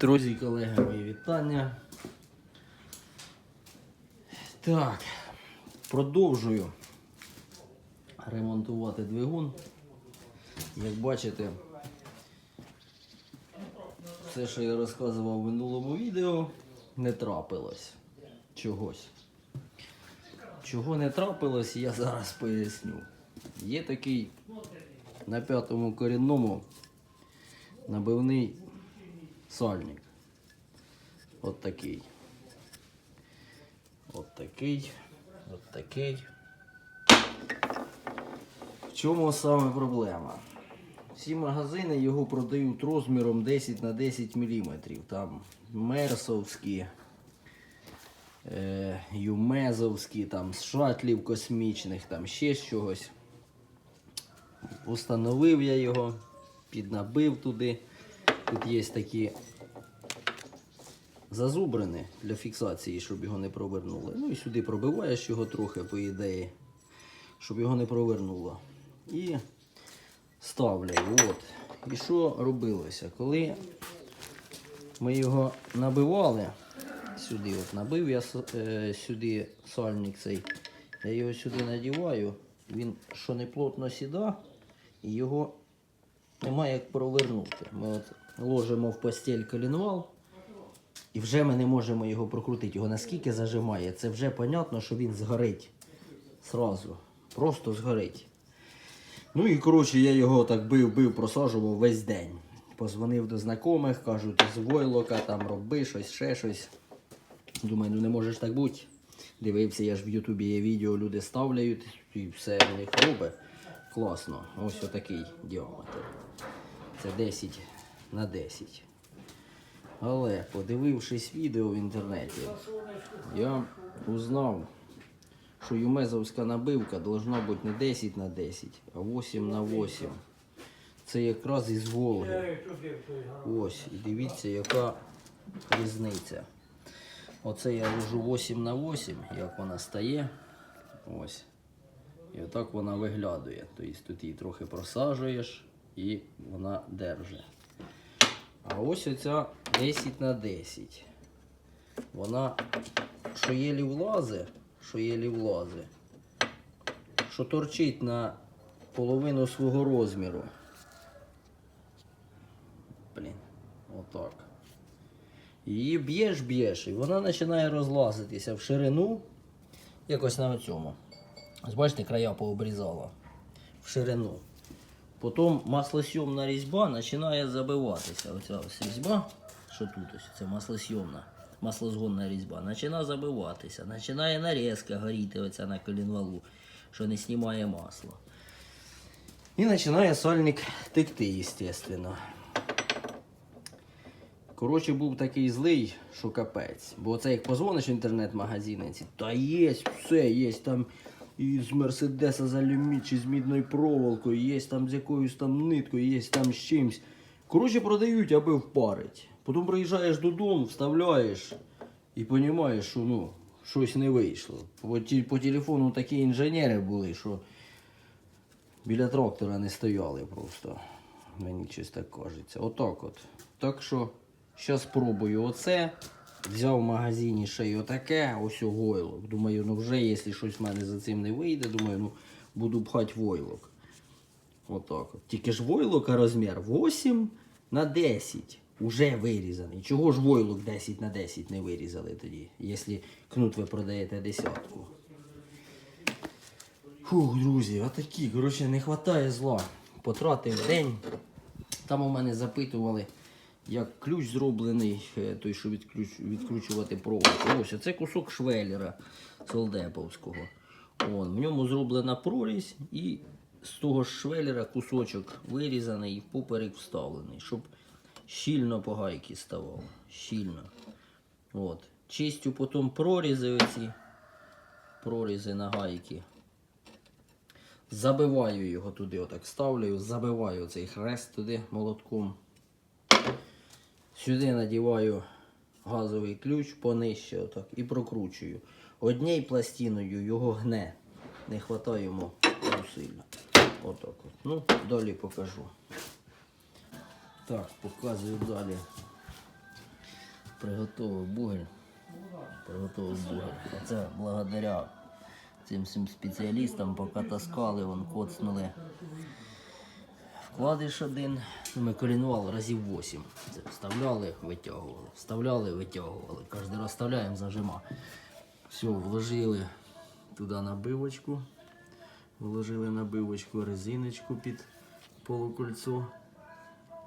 Друзі, колеги, мої вітання. Так, продовжую ремонтувати двигун. Як бачите, все, що я розказував в минулому відео, не трапилось чогось. Чого не трапилось, я зараз поясню. Є такий на п'ятому корінному набивний сальник. От такий. От такий. От такий. В чому саме проблема? Всі магазини його продають розміром 10 на 10 мм. Там мерсовські, е, юмезовські, там з шатлів космічних, там ще з чогось. Установив я його, піднабив туди. Тут є такі зазубрини для фіксації, щоб його не провернуло. Ну і сюди пробиваєш його трохи, по ідеї, щоб його не провернуло. І ставляю. От. І що робилося? Коли ми його набивали, сюди от набив я е, сюди сальник цей, я його сюди надіваю, він що не плотно сіда, і його немає як провернути. Ми от ложимо в постель колінвал, і вже ми не можемо його прокрутити. Його наскільки зажимає, це вже понятно, що він згорить. Сразу. Просто згорить. Ну і коротше, я його так бив, бив, просаджував весь день. Позвонив до знайомих, кажуть, з войлока, там роби щось, ще щось. Думаю, ну не можеш так бути. Дивився, я ж в Ютубі є відео, люди ставляють і все в них робить. Класно. Ось отакий діаметр. Це 10 на 10. Але подивившись відео в інтернеті, я узнав, що юмезовська набивка должна бути не 10 на 10, а 8 на 8. Це якраз із Волги. Ось, і дивіться, яка різниця. Оце я ложу 8 на 8, як вона стає. Ось. І отак вона виглядає. Тобто тут її трохи просаджуєш і вона держить. А ось оця 10 на 10. Вона що єлі влазе, що єлі влазе, що торчить на половину свого розміру. Блін, отак. Її б'єш, б'єш, і вона починає розлазитися в ширину, якось на цьому. Ось бачите, края пообрізала в ширину. Потім маслосйомна різьба починає забиватися. Оця ось різьба, що тут ось, це маслосйомна, маслозгонна різьба, починає забиватися. Починає нарізка горіти оця на колінвалу, що не знімає масло. І починає сальник текти, звісно. Коротше, був такий злий, що капець. Бо це як позвониш в інтернет-магазини, та є, все, є там і з Мерседеса з алюмі, чи з мідною проволокою, є там з якоюсь там ниткою, є там з чимсь. Коротше, продають, аби впарить. Потім приїжджаєш додому, вставляєш і розумієш, що ну, щось не вийшло. По, по телефону такі інженери були, що біля трактора не стояли просто. Мені щось так кажеться. Отак от. Так що, зараз спробую оце. Взяв в магазині ще й отаке, ось у войлок. Думаю, ну вже якщо щось в мене за цим не вийде, думаю, ну буду пхати войлок. Отак от. Тільки ж войлока розмір 8 на 10. Уже вирізаний. Чого ж войлок 10 на 10 не вирізали тоді, якщо кнут ви продаєте десятку? Фух, друзі, отакі, коротше, не вистачає зла. Потратив день. Там у мене запитували, як ключ зроблений, е, той, що відключ, відкручувати провод. Ось, це кусок швеллера солдеповського. Вон, в ньому зроблена прорізь і з того ж швеллера кусочок вирізаний і поперек вставлений, щоб щільно по гайки ставав. Щільно. От. Чистю потім прорізи оці, прорізи на гайки. Забиваю його туди, отак ставлю, забиваю цей хрест туди молотком. Сюди надіваю газовий ключ понижче отак, і прокручую. Однією пластиною його гне. Не вистачає йому сильно. Отак от. Ну, далі покажу. Так, показую далі. приготував бугель. Приготував бугель. Оце благодаря цим всім спеціалістам, поки таскали, вон коцнули. Вкладиш один, ну, ми колінували разів 8. Це вставляли, витягували, вставляли, витягували. Кожен раз вставляємо, зажима. Все, вложили туди набивочку. Вложили набивочку, резиночку під полукольцо.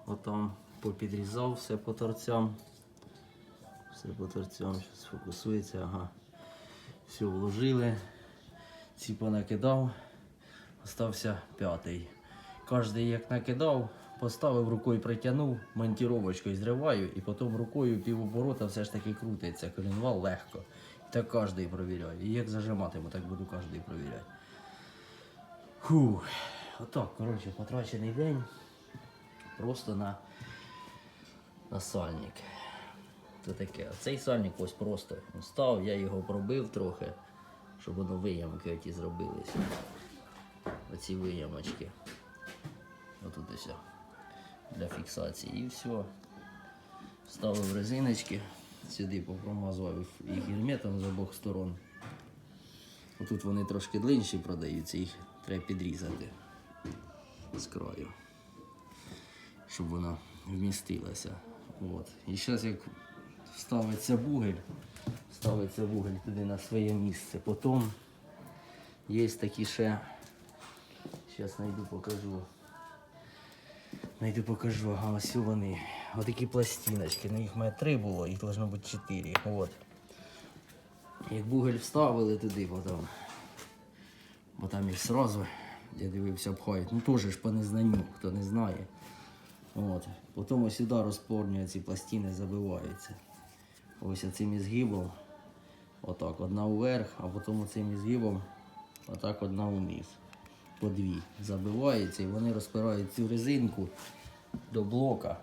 Отам попідрізав все по торцям. Все по торцям, зараз фокусується, ага. Все вложили. Ці понакидав. Остався п'ятий. Кожний як накидав, поставив рукою притягнув, монтіровочкою зриваю і потім рукою півоборота все ж таки крутиться. Колінвал легко. Так кожний провіряю. І як зажиматиму, так буду кожний провіряти. Фух. Отак, коротше, потрачений день. Просто на, на сальник. Це таке. Цей сальник ось просто став, я його пробив трохи, щоб воно виямки оті зробилися. Оці виямочки. Ось для фіксації. І все. Вставив резиночки, сюди попромазував їх герметом з обох сторон. Отут вони трошки длинші продаються, їх треба підрізати з краю, щоб вона вмістилася. От. І зараз як вставиться бугель, ставиться бугель туди на своє місце. Потім є такі ще, зараз знайду покажу. Найду покажу, ага, ось вони. Отакі пластиночки. На їх має три було, їх должно бути чотири. От. Як бугель вставили туди потім. Бо там їх сразу, я дивився, обходять. Ну теж ж по незнанню, хто не знає. От. Потім ось сюди розпорнює ці пластини, забиваються. Ось цим ізгибом. Отак, одна вверх, а потім цим ізгибом отак одна вниз. По дві. Забиваються і вони розпирають цю резинку до блока.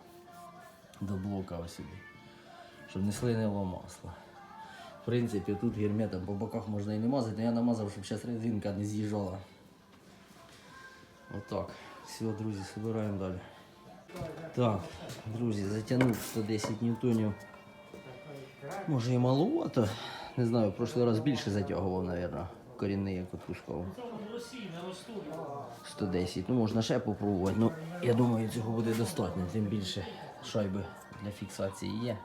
До блока ось сюди. Щоб не слинило масло. В принципі, тут герметом по боках можна і не мазати, але я намазав, щоб зараз резинка не з'їжджала. Отак. Все, друзі, збираємо далі. Так, друзі, затягнув 110 ньютонів. Може і маловато. Не знаю, в прошлий раз більше затягував, мабуть. Корінний як отпускав. 110. Ну можна ще попробувати. Ну, я думаю, цього буде достатньо. Тим більше шайби для фіксації є.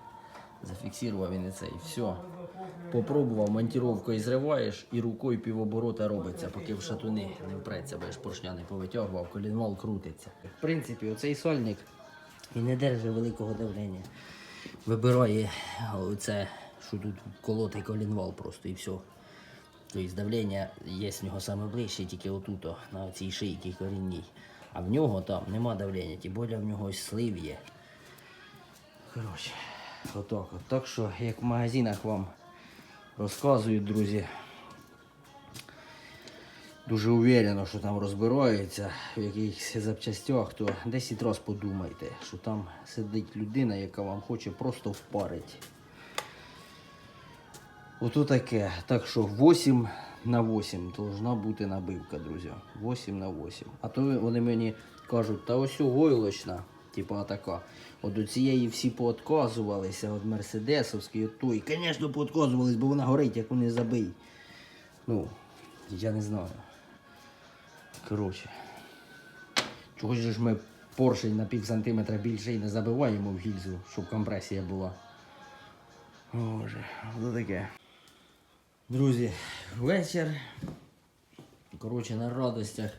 Зафіксував він і це і все. Попробував, монтіровкою зриваєш і рукою півоборота робиться, поки в шатуни не впреться, бо я ж поршня не повитягував, колінвал крутиться. В принципі, оцей сольник і не держить великого давлення. Вибирає оце, що тут колотий колінвал просто і все. Тобто давлення є з нього саме ближче, тільки отут, на цій шийці корінній. А в нього там нема давлення, тим більше в нього ось слив є. Коротше, отак. От. Так що, як в магазинах вам розказують, друзі, дуже уверено, що там розбираються в якихось запчастях, то 10 разів подумайте, що там сидить людина, яка вам хоче просто впарити. Ото таке. Так що 8 на 8 должна бути набивка, друзі. 8 на 8. А то вони мені кажуть, та ось гойлочна, типу така. От до цієї всі поотказувалися, от Мерседесовської, от той. Звісно, поотказувались, бо вона горить, як вони забий. Ну, я не знаю. Коротше. Чогось ж ми поршень на пів сантиметра більше і не забиваємо в гільзу, щоб компресія була. Боже, ото таке. Друзі, вечір. Коротше, на радостях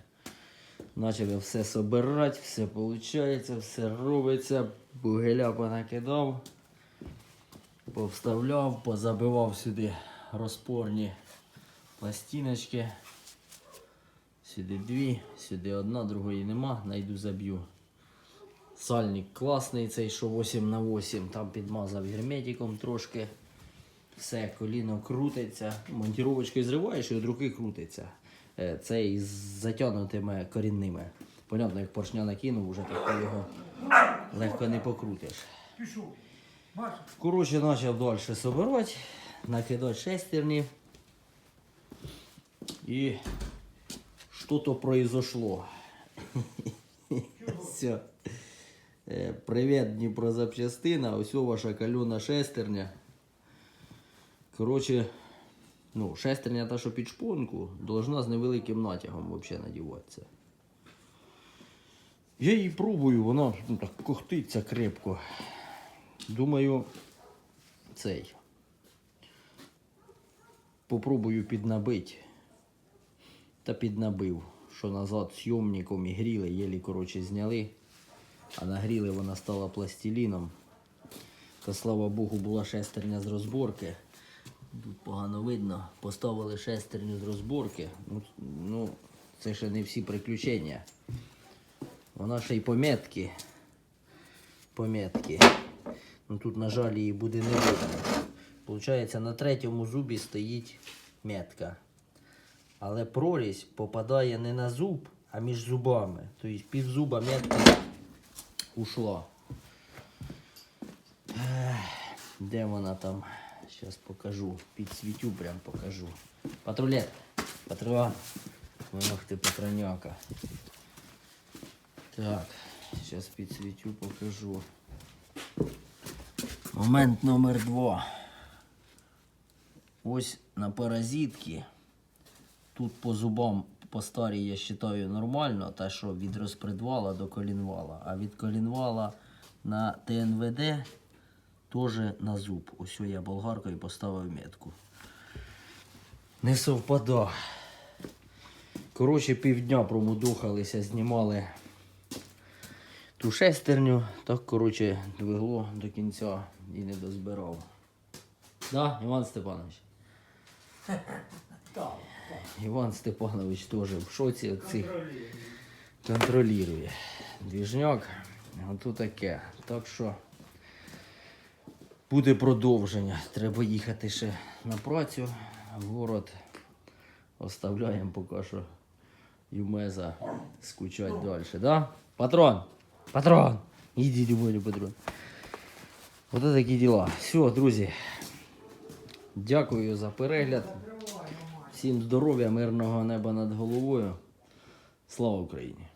почали все собирати, все виходить, все робиться. Бугеля понакидав, повставляв, позабивав сюди розпорні пластиночки. Сюди дві, сюди одна, другої нема, найду заб'ю. Сальник класний, цей що 8 на 8 там підмазав герметиком трошки. Все, коліно крутиться. Монтіровочкою зриваєш і від руки крутиться. Е, Це із затягнутими корінними. Понятно, як поршня накинув, вже так його легко не покрутиш. Коротше, почав далі собирати, накидати шестерні. І що-то произошло. Все. Е, Привіт, Дніпрозапчастина. Ось о ваша кальона шестерня. Коротше, ну, шестерня та, що під шпонку, должна з невеликим натягом взагалі надіватися. Я її пробую, вона ну, так когтиться крепко. Думаю, цей. Попробую піднабити. Та піднабив, що назад зйомником і гріли, єлі, коротше, зняли. А нагріли вона стала пластиліном. Та слава Богу, була шестерня з розборки. Тут погано видно. Поставили шестерню з розборки. Ну, ну це ще не всі приключення. Вона ще й пометки. Пометки. Ну тут, на жаль, її буде не видно. Получається, на третьому зубі стоїть метка. Але прорізь попадає не на зуб, а між зубами. Тобто пів зуба метка ушла. Де вона там? Зараз покажу. Підсвітю прям покажу. Патрулет. Патрон. Ох ти патроняка. Так, зараз підсвітю, покажу. Момент номер два. Ось на паразитки. Тут по зубам по старій я вважаю нормально, та що від розпредвала до колінвала. А від колінвала на ТНВД теж на зуб. Ось я болгаркою поставив метку. Не совпада. Коротше, півдня промудухалися, знімали ту шестерню. Так, коротше, двигло до кінця і не дозбирав. Да, Іван Степанович? Іван Степанович теж в шоці цих контролює. Двіжняк. Ото таке. Так що буде продовження. Треба їхати ще на працю. Город оставляємо поки що Юмеза скучать далі. Да? Патрон! Патрон! Іди, Дімоні, патрон. Ось такі діла. Все, друзі. Дякую за перегляд. Всім здоров'я, мирного неба над головою. Слава Україні!